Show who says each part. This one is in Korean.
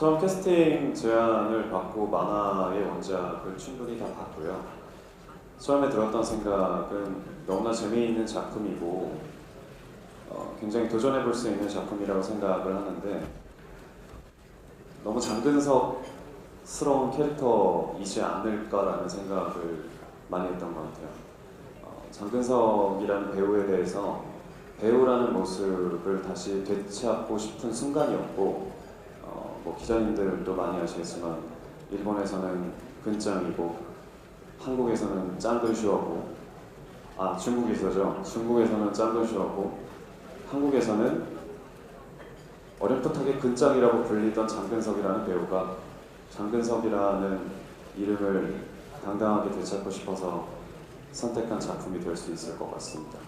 Speaker 1: 처음 캐스팅 제안을 받고 만화의 원작을 충분히 다 봤고요. 처음에 들었던 생각은 너무나 재미있는 작품이고 어, 굉장히 도전해 볼 수 있는 작품이라고 생각을 하는데 너무 장근석스러운 캐릭터이지 않을까라는 생각을 많이 했던 것 같아요. 어, 장근석이라는 배우에 대해서 배우라는 모습을 다시 되찾고 싶은 순간이었고 어, 뭐 기자님들도 많이 아시겠지만 일본에서는 근짱이고 한국에서는 짱근쇼하고 아 중국에서죠 중국에서는 짱근쇼하고 한국에서는 어렴풋하게 근짱이라고 불리던 장근석이라는 배우가 장근석이라는 이름을 당당하게 되찾고 싶어서 선택한 작품이 될 수 있을 것 같습니다.